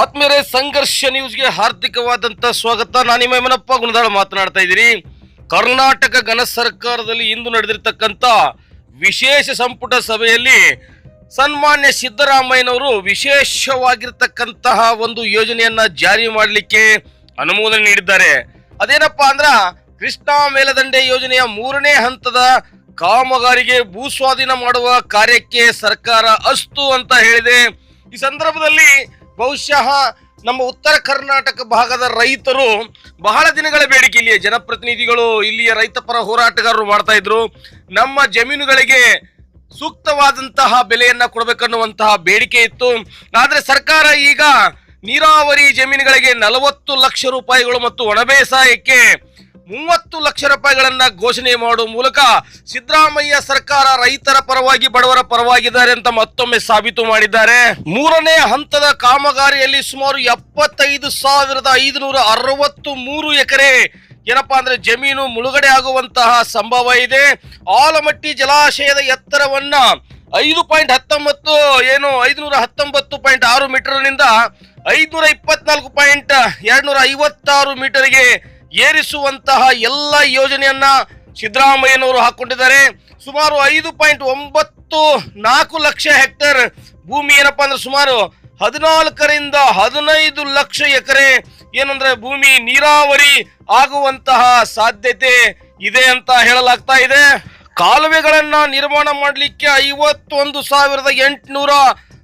ಆತ್ಮೀಯರೇ ಸಂಘರ್ಷ ನ್ಯೂಸ್ಗೆ ಹಾರ್ದಿಕವಾದಂತ ಸ್ವಾಗತ. ನಾನು ನಿಮ್ಮ ಯಮನಪ್ಪ ಗುಣದಾಳ ಮಾತನಾಡ್ತಾ ಇದ್ದೀನಿ. ಕರ್ನಾಟಕ ಘನ ಸರ್ಕಾರದಲ್ಲಿ ಇಂದು ನಡೆದಿರ್ತಕ್ಕಂಥ ವಿಶೇಷ ಸಂಪುಟ ಸಭೆಯಲ್ಲಿ ಸನ್ಮಾನ್ಯ ಸಿದ್ದರಾಮಯ್ಯನವರು ವಿಶೇಷವಾಗಿರ್ತಕ್ಕಂತಹ ಒಂದು ಯೋಜನೆಯನ್ನ ಜಾರಿ ಮಾಡಲಿಕ್ಕೆ ಅನುಮೋದನೆ ನೀಡಿದ್ದಾರೆ. ಅದೇನಪ್ಪಾ ಅಂದ್ರ ಕೃಷ್ಣಾ ಮೇಲದಂಡೆ ಯೋಜನೆಯ ಮೂರನೇ ಹಂತದ ಕಾಮಗಾರಿಗೆ ಭೂಸ್ವಾಧೀನ ಮಾಡುವ ಕಾರ್ಯಕ್ಕೆ ಸರ್ಕಾರ ಅಸ್ತು ಅಂತ ಹೇಳಿದೆ. ಈ ಸಂದರ್ಭದಲ್ಲಿ ಬಹುಶಃ ನಮ್ಮ ಉತ್ತರ ಕರ್ನಾಟಕ ಭಾಗದ ರೈತರು ಬಹಳ ದಿನಗಳ ಬೇಡಿಕೆ ಇಲ್ಲಿಯ ಜನಪ್ರತಿನಿಧಿಗಳು, ಇಲ್ಲಿಯ ರೈತ ಪರ ಹೋರಾಟಗಾರರು ಮಾಡ್ತಾ ಇದ್ರು. ನಮ್ಮ ಜಮೀನುಗಳಿಗೆ ಸೂಕ್ತವಾದಂತಹ ಬೆಲೆಯನ್ನ ಕೊಡಬೇಕನ್ನುವಂತಹ ಬೇಡಿಕೆ ಇತ್ತು. ಆದರೆ ಸರ್ಕಾರ ಈಗ ನೀರಾವರಿ ಜಮೀನುಗಳಿಗೆ ನಲವತ್ತು ಲಕ್ಷ ರೂಪಾಯಿಗಳು ಮತ್ತು ಒಣಬೇಸಾಯಕ್ಕೆ ಮೂವತ್ತು ಲಕ್ಷ ರೂಪಾಯಿಗಳನ್ನ ಘೋಷಣೆ ಮಾಡುವ ಮೂಲಕ ಸಿದ್ದರಾಮಯ್ಯ ಸರ್ಕಾರ ರೈತರ ಪರವಾಗಿ ಬಡವರ ಪರವಾಗಿದ್ದಾರೆ ಅಂತ ಮತ್ತೊಮ್ಮೆ ಸಾಬೀತು ಮಾಡಿದ್ದಾರೆ. ಮೂರನೇ ಹಂತದ ಕಾಮಗಾರಿಯಲ್ಲಿ ಸುಮಾರು ಎಪ್ಪತ್ತೈದು ಸಾವಿರದ ಐದುನೂರ ಅರವತ್ತು ಮೂರು ಎಕರೆ ಏನಪ್ಪಾ ಅಂದ್ರೆ ಜಮೀನು ಮುಳುಗಡೆ ಆಗುವಂತಹ ಸಂಭವ ಇದೆ. ಆಲಮಟ್ಟಿ ಜಲಾಶಯದ ಎತ್ತರವನ್ನ ಐದು ಪಾಯಿಂಟ್ ಹತ್ತೊಂಬತ್ತು ಏನು ಐದುನೂರ ಹತ್ತೊಂಬತ್ತು ಪಾಯಿಂಟ್ ಆರು ಮೀಟರ್ನಿಂದ ಐದುನೂರ ಇಪ್ಪತ್ನಾಲ್ಕು ಪಾಯಿಂಟ್ ಎರಡ್ನೂರ ಐವತ್ತಾರು ಮೀಟರ್ಗೆ ಏರಿಸುವಂತಹ ಎಲ್ಲ ಯೋಜನೆಯನ್ನ ಸಿದ್ದರಾಮಯ್ಯನವರು ಹಾಕೊಂಡಿದ್ದಾರೆ. ಸುಮಾರು ಐದು ಪಾಯಿಂಟ್ ಒಂಬತ್ತು ನಾಲ್ಕು ಲಕ್ಷ ಹೆಕ್ಟೇರ್ ಭೂಮಿ ಏನಪ್ಪ ಅಂದ್ರೆ ಸುಮಾರು ಹದಿನಾಲ್ಕರಿಂದ ಹದಿನೈದು ಲಕ್ಷ ಎಕರೆ ಏನಂದ್ರೆ ಭೂಮಿ ನೀರಾವರಿ ಆಗುವಂತಹ ಸಾಧ್ಯತೆ ಇದೆ ಅಂತ ಹೇಳಲಾಗ್ತಾ ಇದೆ. ಕಾಲುವೆಗಳನ್ನ ನಿರ್ಮಾಣ ಮಾಡಲಿಕ್ಕೆ ಐವತ್ತೊಂದು ಸಾವಿರದ ಎಂಟುನೂರ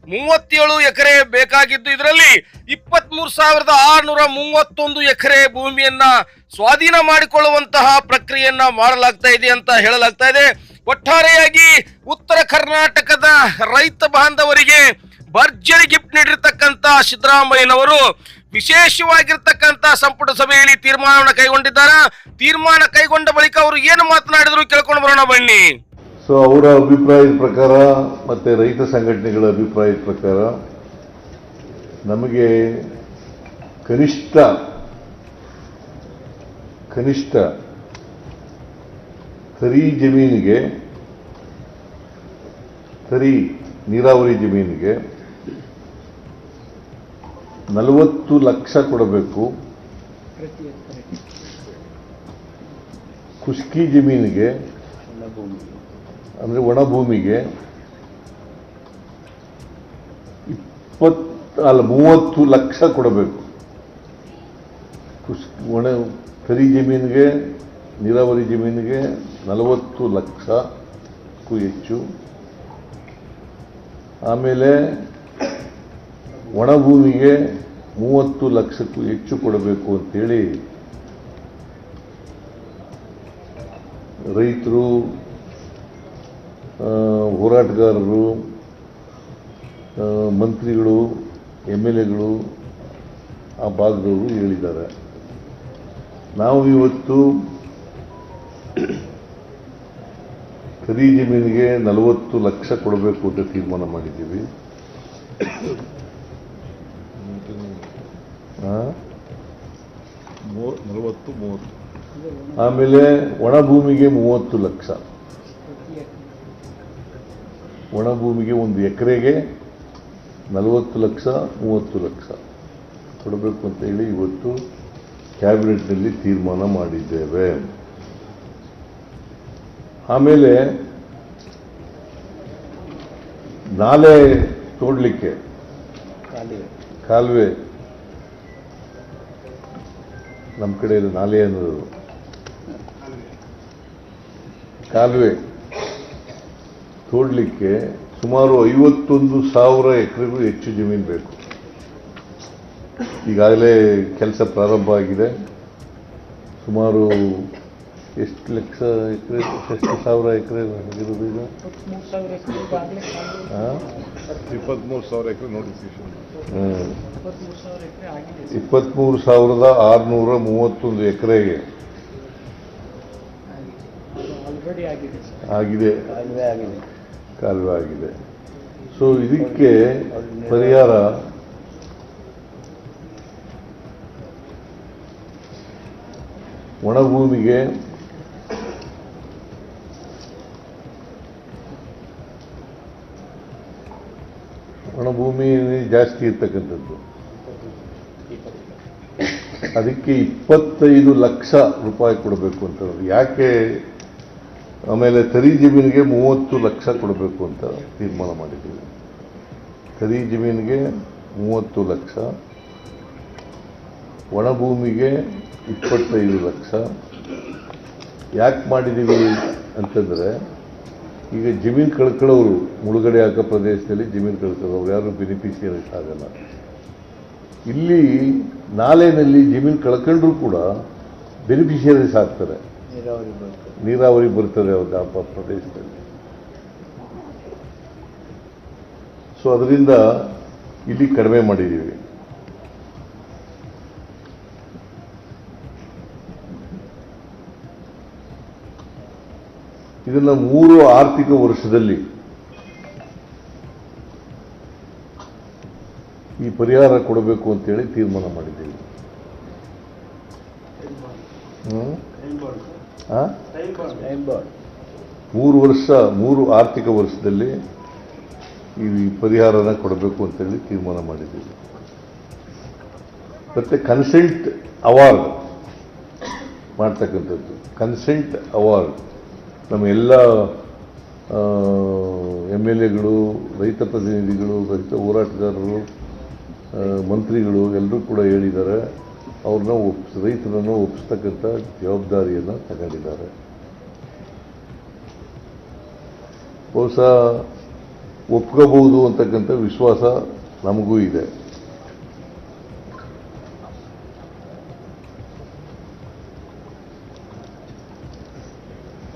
ಮೂವತ್ತೇಳು ಎಕರೆ ಬೇಕಾಗಿದ್ದು ಇದರಲ್ಲಿ ಇಪ್ಪತ್ತ್ ಮೂರು ಸಾವಿರದ ಆರುನೂರ ಮೂವತ್ತೊಂದು ಎಕರೆ ಭೂಮಿಯನ್ನ ಸ್ವಾಧೀನ ಮಾಡಿಕೊಳ್ಳುವಂತಹ ಪ್ರಕ್ರಿಯೆಯನ್ನ ಮಾಡಲಾಗ್ತಾ ಇದೆ ಅಂತ ಹೇಳಲಾಗ್ತಾ ಇದೆ. ಒಟ್ಟಾರೆಯಾಗಿ ಉತ್ತರ ಕರ್ನಾಟಕದ ರೈತ ಬಾಂಧವರಿಗೆ ಭರ್ಜರಿ ಗಿಫ್ಟ್ ನೀಡಿರ್ತಕ್ಕಂತ ಸಿದ್ದರಾಮಯ್ಯನವರು ವಿಶೇಷವಾಗಿರ್ತಕ್ಕಂತ ಸಂಪುಟ ಸಭೆಯಲ್ಲಿ ತೀರ್ಮಾನವನ್ನು ಕೈಗೊಂಡಿದ್ದಾರೆ? ತೀರ್ಮಾನ ಕೈಗೊಂಡ ಬಳಿಕ ಅವರು ಏನು ಮಾತನಾಡಿದ್ರು ಕೇಳ್ಕೊಂಡು ಬರೋಣ ಬನ್ನಿ. ಸೊ ಅವರ ಅಭಿಪ್ರಾಯದ ಪ್ರಕಾರ ಮತ್ತು ರೈತ ಸಂಘಟನೆಗಳ ಅಭಿಪ್ರಾಯದ ಪ್ರಕಾರ ನಮಗೆ ಕನಿಷ್ಠ ಕನಿಷ್ಠ ತರಿ ಜಮೀನಿಗೆ ತರಿ ನೀರಾವರಿ ಜಮೀನಿಗೆ ನಲವತ್ತು ಲಕ್ಷ ಕೊಡಬೇಕು. ಖುಷ್ಕಿ ಜಮೀನಿಗೆ ಅಂದರೆ ಒಣ ಭೂಮಿಗೆ ಇಪ್ಪತ್ತು, ಅಲ್ಲ, ಮೂವತ್ತು ಲಕ್ಷ ಕೊಡಬೇಕು. ಕೃಷಿ, ಒಣ, ಕರಿ ಜಮೀನಿಗೆ, ನೀರಾವರಿ ಜಮೀನಿಗೆ ನಲವತ್ತು ಲಕ್ಷಕ್ಕೂ ಹೆಚ್ಚು. ಆಮೇಲೆ ಒಣಭೂಮಿಗೆ ಮೂವತ್ತು ಲಕ್ಷಕ್ಕೂ ಹೆಚ್ಚು ಕೊಡಬೇಕು ಅಂತೇಳಿ ರೈತರು ಹೋರಾಟಗಾರರು ಮಂತ್ರಿಗಳು ಎಂ ಎಲ್ ಎಗಳು ಆ ಭಾಗದವರು ಹೇಳಿದ್ದಾರೆ. ನಾವು ಇವತ್ತು ಕರಿ ಜಮೀನಿಗೆ ನಲವತ್ತು ಲಕ್ಷ ಕೊಡಬೇಕು ಅಂತ ತೀರ್ಮಾನ ಮಾಡಿದ್ದೀವಿ. ಆಮೇಲೆ ಒಣ ಭೂಮಿಗೆ ಮೂವತ್ತು ಲಕ್ಷ. ಒಣ ಭೂಮಿಗೆ ಒಂದು ಎಕರೆಗೆ ನಲವತ್ತು ಲಕ್ಷ ಮೂವತ್ತು ಲಕ್ಷ. ಕೊಡಬೇಕು ಅಂತ ಹೇಳಿ ಇವತ್ತು ಕ್ಯಾಬಿನೆಟ್ನಲ್ಲಿ ತೀರ್ಮಾನ ಮಾಡಿದ್ದೇವೆ. ಆಮೇಲೆ ನಾಲೆ ತೋಡಲಿಕ್ಕೆ ಕಾಲುವೆ. ನಮ್ಮ ಕಡೆಯಲ್ಲಿ ನಾಲೆ ಅನ್ನೋದು. ಕಾಲುವೆ. ತೋಡ್ಲಿಕ್ಕೆ ಸುಮಾರು ಐವತ್ತೊಂದು ಸಾವಿರ ಎಕರೆಗೂ ಹೆಚ್ಚು ಜಮೀನು ಬೇಕು. ಈಗಾಗಲೇ ಕೆಲಸ ಪ್ರಾರಂಭ ಆಗಿದೆ. ಸುಮಾರು ಎಷ್ಟು ಲಕ್ಷ ಎಕರೆ ಎಷ್ಟು ಸಾವಿರ ಎಕರೆ ಆಗಿರೋದು ಈಗ? ಇಪ್ಪತ್ತ್ಮೂರು ಸಾವಿರ ಎಕರೆ ನೋಟಿಫಿಕೇಶನ್. ಇಪ್ಪತ್ತ್ಮೂರು ಸಾವಿರದ ಆರುನೂರ ಮೂವತ್ತೊಂದು ಎಕರೆಗೆ. ಆಗಿದೆ. ಕಾಲುವೆ ಆಗಿದೆ ಸೊ ಇದಕ್ಕೆ ಪರಿಹಾರ ಒಣಭೂಮಿಗೆ ಒಣಭೂಮಿ ಜಾಸ್ತಿ ಇರ್ತಕ್ಕಂಥದ್ದು ಅದಕ್ಕೆ ಇಪ್ಪತ್ತೈದು ಲಕ್ಷ ರೂಪಾಯಿ ಕೊಡಬೇಕು ಅಂತ. ಯಾಕೆ ಆಮೇಲೆ ತರಿ ಜಮೀನಿಗೆ ಮೂವತ್ತು ಲಕ್ಷ ಕೊಡಬೇಕು ಅಂತ ತೀರ್ಮಾನ ಮಾಡಿದ್ದೀವಿ ತರಿ ಜಮೀನಿಗೆ ಮೂವತ್ತು ಲಕ್ಷ ಒಣಭೂಮಿಗೆ ಇಪ್ಪತ್ತೈದು ಲಕ್ಷ. ಯಾಕೆ ಮಾಡಿದ್ದೀವಿ ಅಂತಂದರೆ, ಈಗ ಜಮೀನು ಕಳ್ಕೊಳ್ಳೋರು, ಮುಳುಗಡೆ ಆಗೋ ಪ್ರದೇಶದಲ್ಲಿ ಜಮೀನು ಕಳ್ಕೊಳ್ಳೋರು, ಯಾರು ಬೆನಿಫಿಷಿಯರೀಸ್ ಆಗಲ್ಲ. ಇಲ್ಲಿ ನಾಲೆನಲ್ಲಿ ಜಮೀನು ಕಳ್ಕೊಂಡ್ರೂ ಕೂಡ ಬೆನಿಫಿಷಿಯರೀಸ್ ಆಗ್ತಾರೆ. ನೀರಾವರಿ ಬರ್ತದೆ ಅವ್ರಿಗೆ ಆ ಪ್ರದೇಶದಲ್ಲಿ. ಸೊ ಅದರಿಂದ ಇಲ್ಲಿ ಕಡಿಮೆ ಮಾಡಿದ್ದೀವಿ. ಇದನ್ನು ಮೂರು ಆರ್ಥಿಕ ವರ್ಷದಲ್ಲಿ ಈ ಪರಿಹಾರ ಕೊಡಬೇಕು ಅಂತೇಳಿ ತೀರ್ಮಾನ ಮಾಡಿದ್ದೀವಿ. ಮೂರು ವರ್ಷ, ಮೂರು ಆರ್ಥಿಕ ವರ್ಷದಲ್ಲಿ ಈ ಪರಿಹಾರನ ಕೊಡಬೇಕು ಅಂತೇಳಿ ತೀರ್ಮಾನ ಮಾಡಿದ್ದೀವಿ. ಮತ್ತೆ ಕನ್ಸೆಂಟ್ ಅವಾರ್ಡ್ ಮಾಡ್ತಕ್ಕಂಥದ್ದು. Consent award. ನಮ್ಮ ಎಲ್ಲ ಎಂ ಎಲ್ ಎಗಳು, ರೈತ ಪ್ರತಿನಿಧಿಗಳು, ರೈತ ಹೋರಾಟಗಾರರು ಮಂತ್ರಿಗಳು ಎಲ್ಲರೂ ಕೂಡ ಹೇಳಿದ್ದಾರೆ. ಅವ್ರನ್ನ ಒಪ್ಪಿಸ್ ರೈತರನ್ನು ಒಪ್ಪಿಸ್ತಕ್ಕಂಥ ಜವಾಬ್ದಾರಿಯನ್ನು ತಗೊಂಡಿದ್ದಾರೆ. ಬಹುಶಃ ಒಪ್ಕೋಬಹುದು ಅಂತಕ್ಕಂಥ ವಿಶ್ವಾಸ ನಮಗೂ ಇದೆ.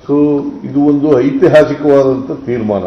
ಸೊ ಇದು ಒಂದು ಐತಿಹಾಸಿಕವಾದಂಥ ತೀರ್ಮಾನ.